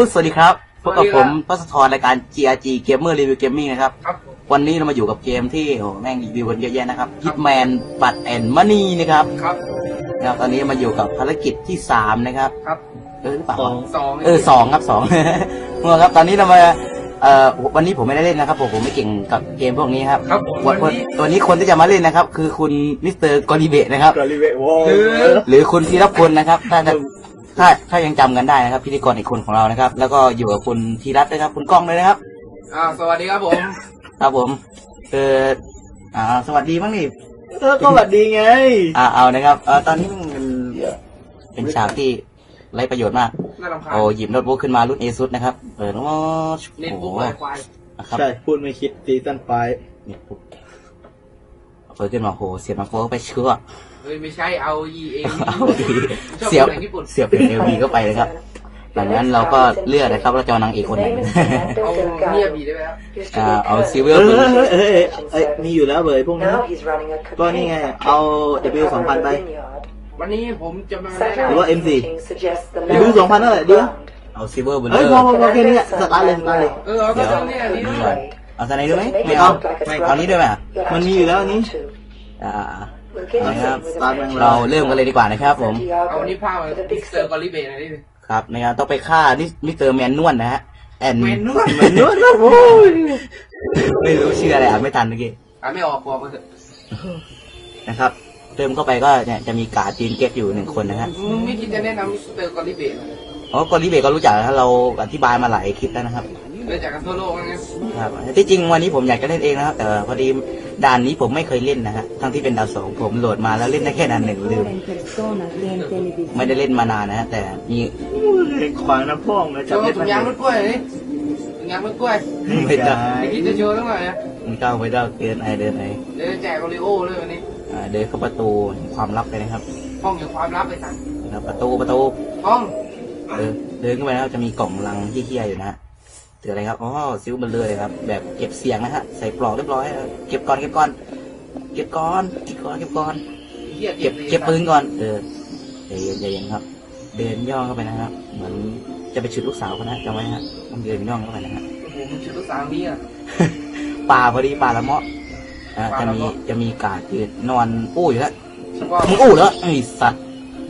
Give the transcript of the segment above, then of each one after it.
ตุ๊ดสวัสดีครับพบกับสวัสดีผครับมพัสธรรายการ GRG Gamer Review Gaming นะครับครับผมวันนี้เรามาอยู่กับเกมที่โอ้แม่งรีวิวกันเยอะแยะนะครับ Hitman Blood and Money นะครับครับนะครับตอนนี้มาอยู่กับภารกิจที่สามนะครับครับเออหรือเปล่าสองสองเออสองครับสองเมื่อครับตอนนี้เรามาเอ่อวันนี้ผมไม่ได้เล่นนะครับผมผมไม่เก่งกับเกมพวกนี้ครับครับผมวันวัวันนนี้ตัวนี้คนที่จะมาเล่นนะครับ คือคุณมิสเตอร์กอริเบะนะครับกอลิเวโวหรือหรือคุณธีรพลนะครับถ้าจะ ถ้าถ้ายังจำกันได้นะครับ พิธีกรอีกคนของเรานะครับ แล้วก็อยู่กับคุณธีรัตน์ด้วยครับ คุณก้องด้วยนะครับ อ่าสวัสดีครับผม ครับผมเอออ่าสวัสดีบ้างนี่เออก็สวัสดีไง อ่าเอานะครับเออตอนนี้มันเป็นฉากที่ไร้ประโยชน์มากน่ารำคาญโอ้หยิบโน้ตบุ๊กขึ้นมารุ่นเอซุนะครับเปิดแล้วก็เน็ตโอ้โหบุ๊กไวควายนะครับ ใช่ พูดไม่คิดซีซั่นไฟเน็ตบุ๊กเปิดขึ้นมาโหเสียบมาโฟไปเชื่อ เฮ้ยไม่ใช่เอายีเองเอาดีชอบเสียบหนังญี่ปุ่นเสียบเป็นเอวีเข้าไปเลยครับหลังนั้นเราก็เลือกนะครับเราจะเอานางเอกคนไหนเอาเงียบดีได้ไหมครับอ่าเอาซิลเวเออร์อเฮ้ยเฮ้ยเฮ้ยเอ้ยมีอยู่แล้วเบยพวกนี้ก็นี่ไงเอา W สองพันไป วันนี้ผมจะมาหรือว่า M4 W สองพันเท่าไหร่ดีวะเอาซิลเวอร์บนเลเฮ้ยยพอพอพอแค่นี้อะสตาร์ทเลยสตาร์ทเลยเออเอาก็ตอนนี้อันนี้ด้วยเอาสไนด์ด้วยไหมไม่เอาเอานี้ด้วยไหมอะมันมีอยู่แล้วอันนี้อ่า นะครับเราเริ่มกันเลยดีกว่านะครับ ผมเอาวันนี้ภาพมามิสเตอร์กอลิเบะหน่อยดิครับนะครับต้องไปฆ่านี่มิสเตอร์แมนนวลนะฮะแอนเมนนวดเหมือนนวดนะโอ้ยไม่รู้ชื่ออะไรอะไม่ทันเมื่อกี้อ่านไม่ออกบอกมาเถอะนะครับเริ่มเข้าไปก็เนี่ยจะมีการ์ดจีนเก็ตอยู่หนึ่งคนนะฮะมึงไม่คิดจะแนะนำมิสเตอร์กอลิเบะหน่อยอ๋อกอลิเบก็รู้จักนะเราอธิบายมาหลายคลิปแล้วนะครับ เรื่องจากกันทั่วโลกงั้นครับที่จริงวันนี้ผมอยากจะเล่นเองนะครับแต่พอดีด่านนี้ผมไม่เคยเล่นนะฮะทั้งที่เป็นดาวสองผมโหลดมาแล้วเล่นได้แค่ด่านหนึ่งลืมไม่ได้เล่นมานานนะฮะแต่มีขวางน้ำพ่องนะโชจับว์เล็ดถุงยางรถกล้วยหน่อยดิถุงยางรถกล้วยไม่ได้ไม่คิดจะโชว์ตั้งหน่อยนะไม่ได้ไม่ได้เดินไอเดินไอเดี๋ยวจะแจกโอริโอเลยวันนี้ อ่าเดินเข้าประตูความลับไปนะครับห้องอย่างความลับไปสั่งนะครับประตูประตู ห้องเดินเดินเข้าไปแล้วจะมีกล่องลังที่เฮียอยู่นะฮะ เจออะไรครับ อ๋อซิวเบลเลยครับ แบบเก็บเสียงนะฮะ ใส่ปลอกเรียบร้อยแล้วเก็บก่อน เก็บก่อน เก็บก่อน เก็บก่อน เก็บก่อนเฮียเก็บ เก็บปืนก่อน เออใจเย็นใจเย็นครับ เดินย่องเข้าไปนะครับ เหมือนจะไปฉุดลูกสาวเขานะจำไว้นะฮะต้องเดินย่องเข้าไปนะฮะโอ้โหมันชื่อลูกสาวนี่อะป่าพอดีป่าละเมาะอ่าป่าจะละมีเมาะจะมีกาดยืนนอนปู้อยู่แล้วฉันว่ามึงอู้เหรอไอ้สัตว์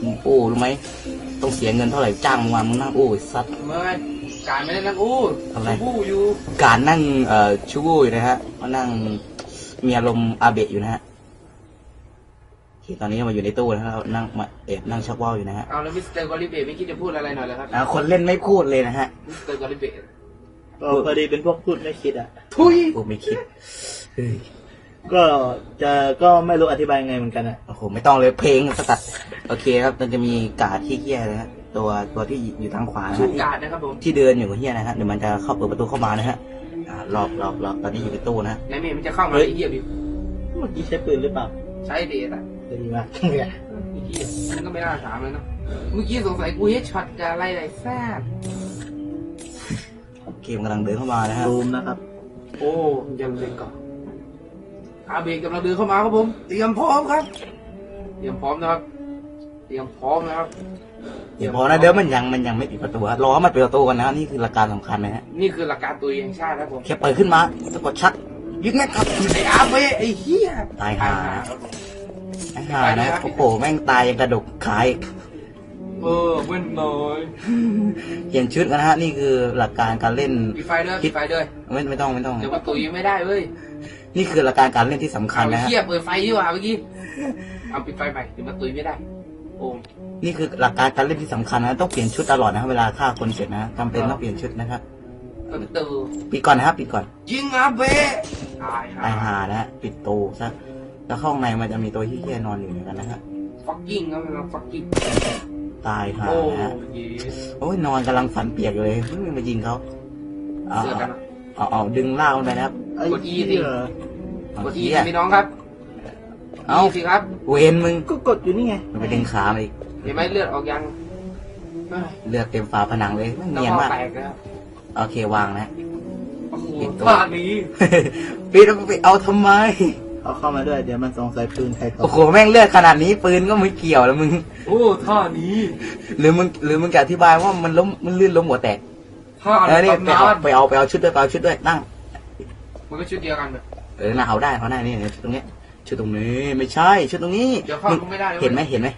มึงอู้รู้ไหมต้องเสียเงินเท่าไหร่จ้างมึงมามึงนั่งอู้ไอ้สัตว์เมื่อ การไม่ได้นั่งอู้ทำไรอู้อยู่การนั่งเอ่อชู้อยู่นะฮะมานั่งมีอารมณ์อาเบะอยู่นะฮะโอเคตอนนี้มาอยู่ในตู้แล้วเรานั่งมาเอบนั่งชักว่าวอยู่นะฮะเอาแล้วมิสเตอร์กอลิเบะไม่คิดจะพูดอะไรหน่อยเหรอครับอ่าคนเล่นไม่พูดเลยนะฮะมิสเตอร์กอลิเบะก็พอดีเป็นพวกพูดไม่คิดอะ ทุยพูดไม่คิดเฮ้ยก็จะก็ไม่รู้อธิบายไงเหมือนกันอะ โอ้โหไม่ต้องเลยเพลงสตัดโอเคครับมันจะมีการ์ดที่เฮี้ยนะฮะ ตัวตัวที่อยู่ทางขวานะชูฮะการ์ดนะครับผมที่เดินอยู่กับเฮียนะฮะเดี๋ยวมันจะเข้าเปิดประตูเข้ามานะฮะอ่ารอบรอบรอบตอนนี้อยู่ในตู้นะฮะไหนเมย์มันจะเข้ามาเฮ้ย ไอ้เหี้ยบิวเมื่อกี้ใช้ปืนหรือเปล่าใช้เดทอะดีมากไอ้เหี้ยมันก็ไม่น่าถามเลยเนาะเมื่อกี้สงสัยกูเฮดช็อตกับอะไรไรแซ่บเกมกำลังเดินเข้ามานะฮะรูมนะครับ โอ้ยังเลยก่อนอาเบะกำลังเดินเข้ามาครับผมเตรียมพร้อมครับเตรียมพร้อมนะครับ เตรียมพร้อมนะครับ เดี๋ยวพอนะเดี๋ยวมันยังมันยังไม่ปิดประตูอะรอให้มันปิดประตูกันนะนี่คือหลักการสำคัญนะฮะนี่คือหลักการตัวเองชาติครับผมแค่เปิดขึ้นมาจะกดชักยึดแม่ครับไอ้อาเบะไอ้เหี้ยตายห่าครับผมไอ้ห่านะโอ้โหแม่งตายยังกระดกขายเออเว้นน้อยเปลี่ยนชุดกันนะฮะนี่คือหลักการการเล่นปิดไฟด้วยปิดไฟด้วยไม่ไม่ต้องไม่ต้อง เดี๋ยวมาตุยยังไม่ได้เว้ยนี่คือหลักการการเล่นที่สำคัญเอานะฮะเหี้ยเปิดไฟดีกว่าเมื่อกี้เอาปิดไฟใหม่เดี๋ยวมาตุยไม่ได้โอ้ นี่คือหลักการการเล่นที่สำคัญนะต้องเปลี่ยนชุดตลอดนะเวลาฆ่าคนเสร็จนะจำเป็นต้องเปลี่ยนชุดนะครับเปิดประตูปิดก่อนนะครับปิดก่อน ยิงอาเบะตายตายฮะหานะฮะปิดตูซะแล้วข้างในมันจะมีตัวที่แค่นอนอยู่เหมือนกันนะฮะฟักกิ้งครับเราฟักกิ้งตายหาโอ้นะฮะยโอ้ยนอนกำลังฝันเปียกอยู่เลยเพิ่งมายิงเขาเอาเสือกันนะเอาเอาดึงล่ากมันไปนะครับไอ้กด E สิเหี้ยเอากดอีเหี้ยพี่น้องครับ เอาอีสิครับเวนมึงก็กดอยู่นี่ไงมันไปดึงขามาอีกเห็นไหมเลือดออกยังเอ้ยเลือดเต็มฝาผนังเลยต้องเนียนเอามากแตกแล้วโอเควางนะโอ้โหปิดตัวท่านี้ปีนไปเอาทำไมเอาเข้ามาด้วยเดี๋ยวมันสงสัยปืนใครเขาโอ้โหแม่งเลือดขนาดนี้ปืนก็ไม่เกี่ยวแล้วมึง โอ้ท่านี้ หรือมึงหรือมึงจะอธิบายว่ามันล้มมันลื่นล้มหัวแตกผ้าเออนี่ไปตำนาเอานไปเอาไปเอาชุดด้วยไปเอาชุดด้วยนั่ง มันก็ชุดเดียวกันแบบเออน่าเอาได้เพราะหน้านี่ชุดตรงเนี้ย ชุดตรงนี้ไม่ใช่ชุดตรงนี้เดี๋ยวเข้ามึงไม่ได้เลย เห็นไหมเห็นไหม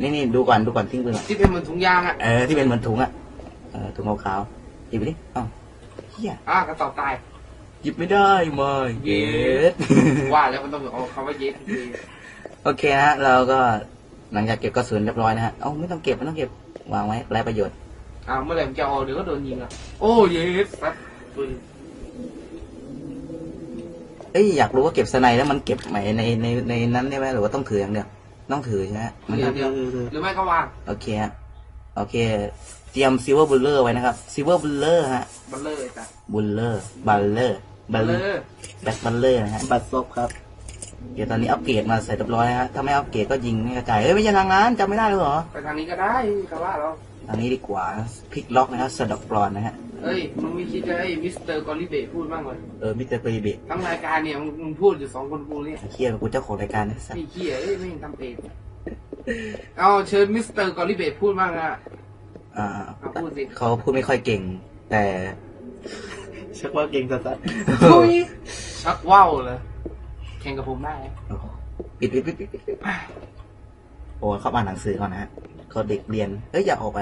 นี่นี่ดูก่อนดูก่อนทิ้งปืนก่อนที่เป็นเหมือนถุงยางอะเออที่เป็นเหมือนถุงอะเออถุงขาวๆหยิบไปดิเอ้าเฮียอะกระสอบตายหยิบไม่ได้มาเย็ด ว่าแล้วมันต้องเอาคำว่าเย็ดโอเคนะฮะเราก็หลังจากเก็บกระสุนเรียบร้อยนะฮะเอ้าไม่ต้องเก็บไม่ต้องเก็บวางไว้ไร้ประโยชน์ อ่าเมื่อไหร่มันจะเอาเดี๋ยวก็โดนยิงอะโอ้เย็ดปั๊บปืนเอ้ยอยากรู้ว่าเก็บสไนแล้วมันเก็บไหมในในในนั้นได้ไหมหรือว่าต้องถืออย่างเดียวต้องถือใช่ไหมมันเดี๋ยวเดี๋ยวหรือไม่ก็วางโอเคฮะโอเค เตรียมซิลเวอร์บุลเลอร์ไว้นะครับซิลเวอร์บุลเลอร์ฮะบัลเลอร์จ้ะบุลเลอร์บัลเลอร์บับัลลเลเลออร์ร์แบ็คบัลเลอร์นะฮะบัตรซบครับเดี๋ยวตอนนี้อัปเกรดมาใส่เรียบร้อยฮะถ้าไม่อัปเกรดก็ยิงไม่กระจายเอ้ยไม่ใช่ทางนั้นจำไม่ได้เลยเหรอไปทางนี้ก็ได้ก็ว่าเราทางนี้ดีกว่าพลิกล็อกนะครับสะดอกปลอนนะฮะ เอ้ยมึงไม่คิดจะให้มิสเตอร์กอลิเบตพูดบ้างเลยเออมิสเตอร์กรีบิทั้งรายการเนี่ยมึงมึงพูดอยู่สองคนกูเนี่ยเครียดกับกูเจ้าของรายการนะสัสพี่เขี้ยเอ้ยไม่เห็นทำเองเอาเชิญมิสเตอร์กอลิเบตพูดบ้างนะอ่าเอาพูดสิเขาพูดไม่ค่อยเก่ง แต่ชักว่าเก่งสัสทุยชักว่าวเลยแข่งกับผมได้โอ้โหปิดปิดปิดปิดปิดปิดโอ้เขาอ่านหนังสือก่อนนะฮะเขาเด็กเรียนเอ้ยอย่าออกไป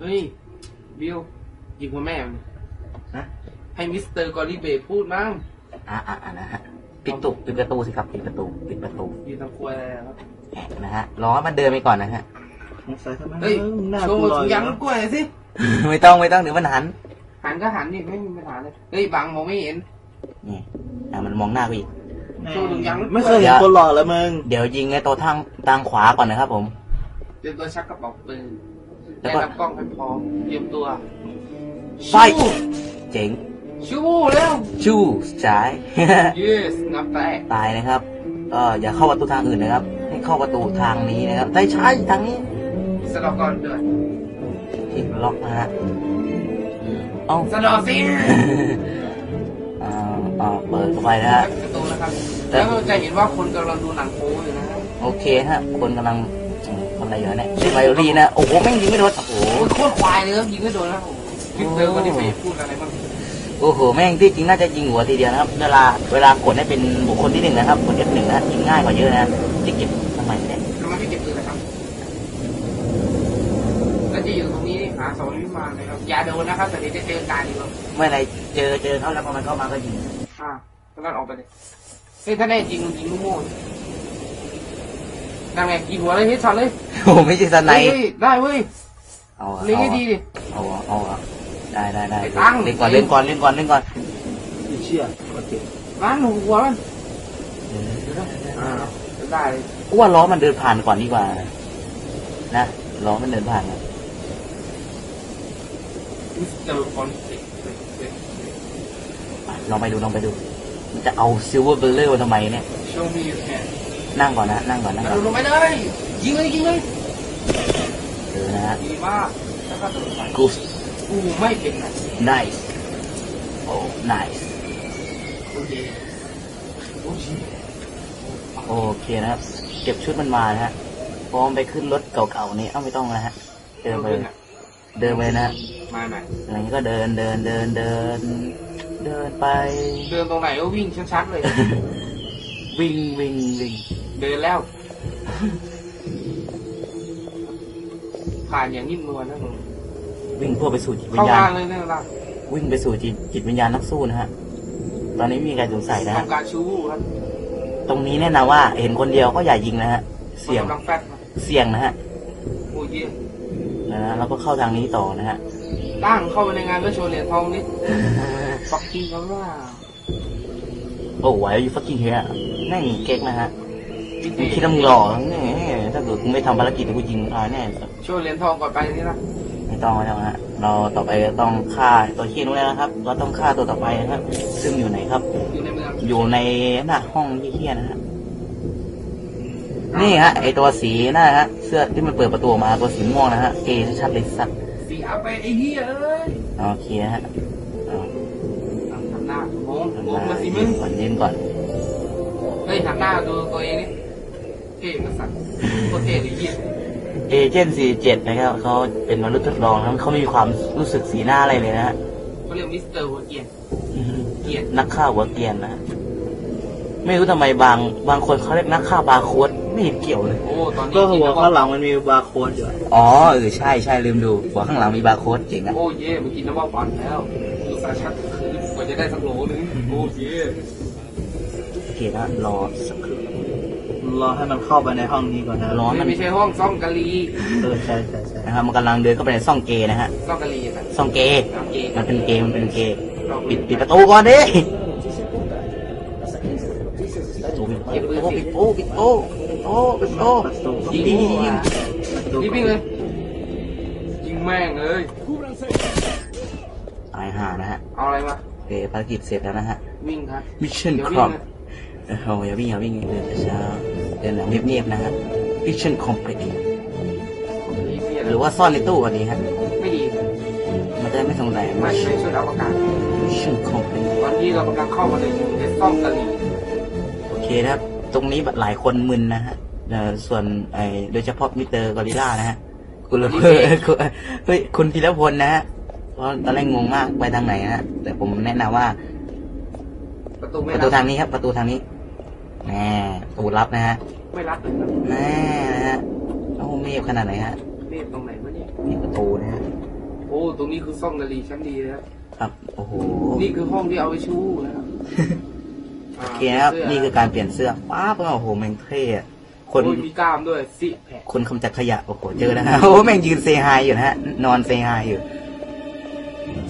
เฮ้ย บิลยิงหัวแม่มันนะให้มิสเตอร์กอลิเบตพูดมั้งอ่าอ่าอ่านะฮะปิดตุปิดประตูสิครับปิดประตูปิดประตูยืนตะควยอะไรครับแหะนะฮะรอให้มันเดินไปก่อนนะฮะๆสงสัยทำไมเฮ้ยหน้าโชกูว์ลอถุยงยางแล้ลูวกกล้วยหน่อยสิ ไม่ต้องไม่ต้องเดี๋ยวมันหัน หันก็หันนี่ไม่มีปัญหาเลยเฮ้ยบังมองไม่เห็นนี่อ่ามันมองหน้ากูอีกโชว์ถุงยางลูกกล้วยไม่เคยเห็นคนหล่อแล้วมึงเดี๋ยวยิงไอ้ตัวทางทางขวาก่อนนะครับผมเตรียมตัวชักกระเป๋าปืน แล้ได้วก็รับกล้องให้พร้อมเตรียมตัวไฟเจ๋งชูเร็วชู้จ่าย yes นับแตกตายนะครับก็อย่าเข้าประตูทางอื่นนะครับ ให้เข้าประตูทางนี้นะครับได้ใช่ทางนี้สดอกรเดือดที่ล็อกนะฮะเอ้าสดอกสิอ่าอ่าเปิดเข้าไปนะฮะประตูนะครับแล้วจะเห็นว่าคนกำลังดูหนังโป๊อยู่นะครับโอเคฮะคนกำลัง อืมทำอะไรอยู่เนี่ยเล่นไวโอลีนนะ โอ้โหแม่งยิงไม่โดนโอ้โหโอ้ยโคตรควายเลยครับยิงไม่โดนแล้วโอ้โหคลิปเดิมวันนี้เฟซพูดอะไรบ้างโอ้โหแม่งที่จริงน่าจะยิงหัวทีเดียวนะครับ เวลาเวลากดให้เป็นบุคคลที่หนึ่งนะครับกด F1 นะยิงง่ายกว่าเยอะนะจะเก็บทำไมเนี่ยทำไมไม่เก็บปืนเลยครับแล้วจะอยู่ตรงนี้หาสองวิมานเลยครับอย่าโดนนะครับแต่เดี๋ยวจะเจอการอีกแล้วเมื่อไหรเจอเจอเขาแล้วพอมันเข้ามาก็ยิงอ่าแล้วก็ออกไปเลยเฮ้ยถ้าแน่จริงมึงยิงลูกโม่ นั่งไงยิงหัวเลยเฮ้ยช็อตเลยโอ้โหไม่ใช่สไนเฮ้ยได้เว้ยเอาอะเล่นให้ดีดิ เอาอะเอาอะได้ได้ได้ไอ้ตัง เล่นก่อนเล่นก่อนเล่นก่อนเล่นก่อนอีเชี่ยโอเคร้านหัวมันอ่าได้เลยกูว่าล้อมันเดินผ่านก่อนดีกว่า นะล้อมันเดินผ่านนะมิสเตอร์คอนเซ็ปต์อะลองไปดูลองไปดูมันจะเอาซิลเวอร์เบลเลอร์ทำไมเนี่ยโชว์มีอยู่แค่ นั่งก่อนนะนั่งก่อนนั่งกก่ระอนโดดลงไปเลยยิงเลยยิงเลยเออนะฮะดีมากแล้วก็โดดไปกูสกูไม่เป็นนะ nice โอ้ nice โอเคโอเคโอเคนะครับ เก็บชุดมันมานะฮะพร้อมไปขึ้นรถเก่าๆนี่เอ้าไม่ต้องนะฮะเดินไปเลยเดินไปนะฮะมาใหม่อะไรนี้ก็เดินเดินเดินเดิน เดินไป เดินตรงไหนก็วิ่งชัดๆเลย วิ่งวิ่งวิ่งเดินแล้ว ผ่านอย่างนิ่มนวลนะมึงวิ่งเพื่อไปสู่จิตวิเข้าญญาณงานเลยเนี่ยล่ะวิ่งไปสู่จิตจิตวิญญาณนักสู้นะฮะ ตอนนี้ไม่มีใครสงสัยนะฮะทำการชู้ครับตรงนี้แน่นะว่า เห็นคนเดียวก็อย่ายิงนะฮะ เสี่ยง มันกำลังแฟดมาเสี่ยงนะฮะโอ้ยเยี่ยมนะฮะแล้วก็เข้าทางนี้ต่อนะฮะ ตั้งเข้าไปในงานก็โชว์เหรียญทองนิดฟักกิ้งกันว่า โอ้ไหวอยู่ฟักกิ้งเฮียแม่งเก๊กนะฮะ มึงคิดว่ามึงหล่อแน่ถ้าเกิดกูไม่ทำภารกิจกูยิงตายแน่โชว์เหรียญทองก่อนไปนี่นะไม่ต้องไม่ต้องฮะเราต่อไปต้องฆ่าตัวขี้นู้นแล้วนะครับ เราต้องฆ่าตัวต่อไปนะครับ ซึ่งอยู่ไหนครับ อยู่ในเมืองอยู่ในหน้าห้องที่เฮี้ยนะฮะนี่ฮะไอตัวสีหน้าฮะเสื้อที่มันเปิดประตูออกมาตัวสีม่วงนะฮะเอชัดๆเลยสัตว์สีอาไปไอ้เหี้ยเอ้ยโอเคนะฮะเอาหันหน้ามองหันมหองน้ามาสิยืมึงนก่อนยืนก่อนเฮ้ยหันหน้าดูตัวเองนี่ เท่กระสันโคตรเท่เลยเหี้ยเอเจนต์47 นะครับเขาเป็นมนุษย์ทดลองแล้วเขาไม่มีความรู้สึกสีหน้าอะไรเลยนะฮะเขาเรียกมิสเตอร์หัวเกียนเกียนนักฆ่าหัวเกรียนนะฮะไม่รู้ทำไมบางบางคนเขาเรียกนักฆ่าบาร์โค้ดไม่เห็นเกี่ยวเลย โอ้ตอนนี้ก็หัวข้างหลังมันมีบาร์โค้ดอยู่อะอ๋อเออใช่ใช่ลืมดู หัวข้างหลังมีบาร์โค้ดเจ๋งอะโอ้เย่มันกินน้ำว่าฟันแล้วดูสาชักคืนกว่าจะได้สักโหลนึงโอ้เย่โอเคนะรอสักครู่ รอให้มันเข้าไปในห้องนี้ก่อนนะร้อนมันไม่ใช่ห้องซ่อมกะลีเออใช่ใช่ใช่นะครับมันกำลังเดินเข้าไปในซ่องเกย์นะฮะซ่อมกะลีนะซ่องเกย์ซ่อมเกย์มันเป็นเกย์มันเป็นเกย์ปิดปิดประตูก่อนดิปิดประตูปิดประตูปิดประตูปิดประตูปิดประตูประตูยิงยิงยิงยิงประตูยิงวิ่งเลยยิงแม่งเลยตายห่านะฮะเอาอะไรมาโอเคภารกิจเสร็จแล้วนะฮะวิ่งครับมิชชั่นเดี๋ยวควิ่รองบเลยเออเอาอย่าวิ่งอย่าวิ่งเดินช้าๆ เดินแบบเงียบๆนะฮะมิชชั่นคอมพลีทหรือว่าซ่อนในตู้วันนี้ฮะไม่ดีมันจะได้ไม่สงสัยไม่มิชไม่ช่วยเราประกาศชั่นคอมพลีทตอนนี้เรากำลังเข้ามาในในซ่อมกะลีโอเคนะครับ ตรงนี้หลายคนมึนนะฮะเอ่อส่วนไอโดยเฉพาะมิสเตอร์กอริลล่านะฮะคุณละเคุณเฮ้ยคุณธีรพลนะฮะเพราะตอนแรกงงมากไปทางไหนนะฮะแต่ผมแนะนำว่า ประตูปไม่ระรัตูบทางนี้ครับ ประตูทางนี้ แน่ประตูลับนะฮะไม่รับเลยครับแน่นะฮะโอ้เมฆขนาดไหนฮะนี่ตรงไหนวะเนี่ยนี่ประตูนะฮะโอ้ตรงนี้คือซ่อมกะลีชั้นดีนะครับครับโอ้โหนี่คือห้องที่เอาไปชู้นะครับาโอเคนะครับสื้นี่คือการเปลี่ยนเสื้อป้าบโอ้โหแม่งเท่อะคนโอ้ยมีกล้ามด้วยสิแผลคนคำจัดขยะโอ้โหเจอนะฮะโอ้โหแม่งยืนเซฮายอยู่นะฮะนอนเซฮายอยู่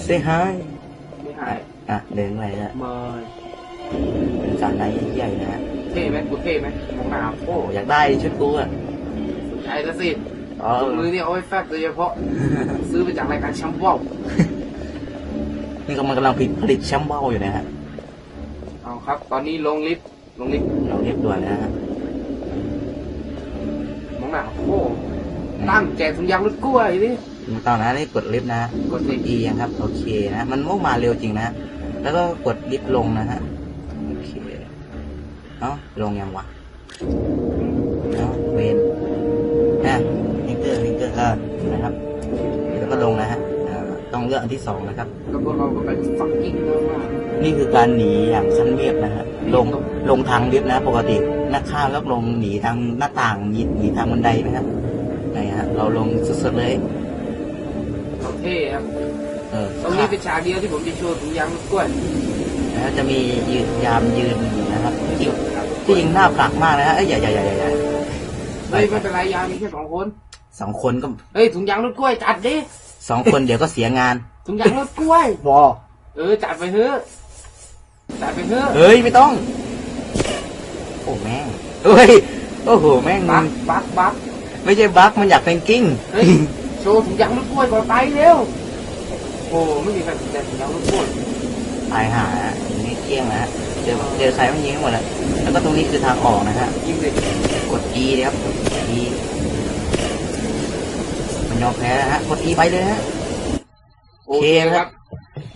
เซฮายไม่หายอะเดินไปนะมาเป็นสารไนท์ใหญ่นะฮะ เท่ไหมกูเท่ไหมมองหน้าโอ้โอ้อยากได้ชุดกูอะไอ้ละสิอ๋อถุงมือนี่เอาไว้แฟบโดยเฉพาะ ซื้อมาจากรายการแชมป์ว่าวนี่กำลังกำลังผลิตผลิตแชมป์เบ้าอยู่นะฮะเอาครับ ตอนนี้ลงลิฟต์ลงลิฟต์เราเรียบด่วนนะฮะมองหน้าโอ้ตั้งแจกถุงยางรถกล้วยดิตอนนั้นนี่กดลิฟต์นะฮะกดลิฟต์ E ยังครับ โอเคนะ มันมุ่งมาเร็วจริงนะฮะแล้วก็กดลิฟต์ลงนะฮะโอเค เอ้าลงยังวะเอ้าเวนนะลิงเกอร์ลิงเกอร์ก็นะครับแล้วก็ลงนะฮะอ่าต้องเลือกอันที่สองนะครับ แล้วพวกเราก็ไปฟักกิ้งมากนี่คือการหนีอย่างขั้นเรียบนะฮะลงลงทางลิฟต์นะ ปกตินักฆ่าแล้วลงหนีทางหน้าต่างหนีหนีทางบันไดนะครับไหนฮะเราลงสุดๆเลยๆเราเท่ครับเออตรงนี้เป็นฉากเดียวที่ผมจะโชว์ถุงยางรถกล้วย แล้วจะมียืนยามยืนอยู่นะครับที่ที่ยิงหน้าผลักมากนะฮะเอ้ยอย่าอย่าอย่าอย่าอย่าเฮ้ยไม่เป็นไรยางมีแค่สองคนสองคนก็เฮ้ยถุงยางรถกล้วยจัดดิสองคนเดี๋ยวก็เสียงานถุงยางรถกล้วยวอเออจัดไปเถอะจัดไปเถอะเฮ้ยไม่ต้อง โอ้แม่งเฮ้ยโอ้โหแม่งบักบักบักไม่ใช่บั๊กมันอยากเป็นกิ้งเฮ้ยโชว์ถุงยางรถกล้วยก่อนไปเร็วโอ้ไม่มีใครสนใจถุงยางรถกล้วย ตายห่าฮะอย่างนี้เกลี้ยงนะฮะเจอเจอใครมันยิงให้หมดเลยแล้วก็ตรงนี้คือทางออกนะฮะยิงเด็กกด E นะครับกด E มันยอมแพ้แล้วฮะกด E ไปเลยนะฮะโอเคครับ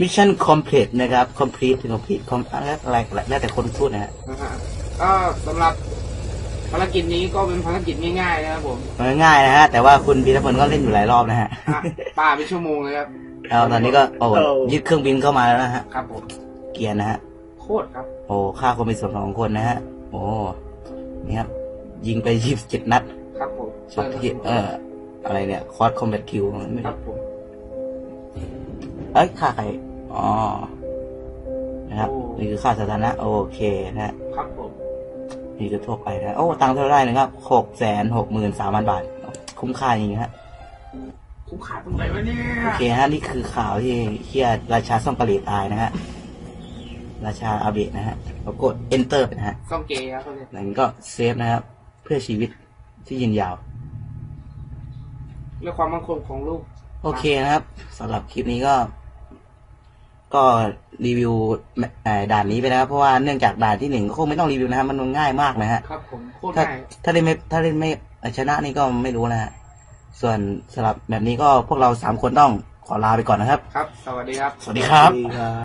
มิชชั่นคอมพลีทนะครับ complete ถึง complete คอมอะไรอะไรแล้วแต่คนพูดนะฮะนะฮะก็สำหรับภารกิจนี้ก็เป็นภารกิจง่ายๆนะครับผมมันง่ายนะฮะแต่ว่าคุณพีรพลก็เล่นอยู่หลายรอบนะฮะอะป่าเป็นชั่วโมงเลยครับ เอาตอนนี้ก็โอ้ยึดเครื่องบินเข้ามาแล้วนะฮะครับผมเกียร์นะฮะโคตรครับ โอ้ฆ่าคนไปสองสองคนนะฮะ โอ้นี่ครับยิงไปยี่สิบเจ็ดนัด ครับผมช็อตที่เออ อะไรเนี่ยคอร์สคอมแบทคิวไม่ครู้รับผมเอ้ยฆ่าใครอ๋อนะครับนี่คือค่าสถานะ โอเคนะฮะครับผมนี่คือทั่วไปนะ โอ้ ตังค์เท่าไหรนะครับหกแสนหกหมื่นสามพันบาท คุ้มค่าจริงๆฮะ คุ้มขาดตรงไหนวะเนี่ยโอเคฮะนี่คือข่าวที่เฮียราชาซ่องกะหรี่ตายนะฮะ ราชาอาเบะนะฮะเรากด enter ไปนะฮะซ่อมเกย์ครับเขาเรียกหลังจากนั้นก็เซฟนะครับ เพื่อชีวิตที่ยืนยาว เรื่องความมั่นคงของลูกโอเคนะครับสำหรับคลิปนี้ก็ ก็รีวิวเอ่อด่านนี้ไปแล้วเพราะว่าเนื่องจากด่านที่หนึ่งก็คงไม่ต้องรีวิวนะครับมันง่ายมากนะฮะ ครับผมโคตรถ้าง่ายถ้าเล่นไม่ถ้าเล่นไม่ชนะนี่ก็ไม่รู้นะฮะ ส่วนสำหรับแบบนี้ก็พวกเราสามคนต้องขอลาไปก่อนนะครับ ครับ สวัสดีครับ สวัสดีครับดีครับ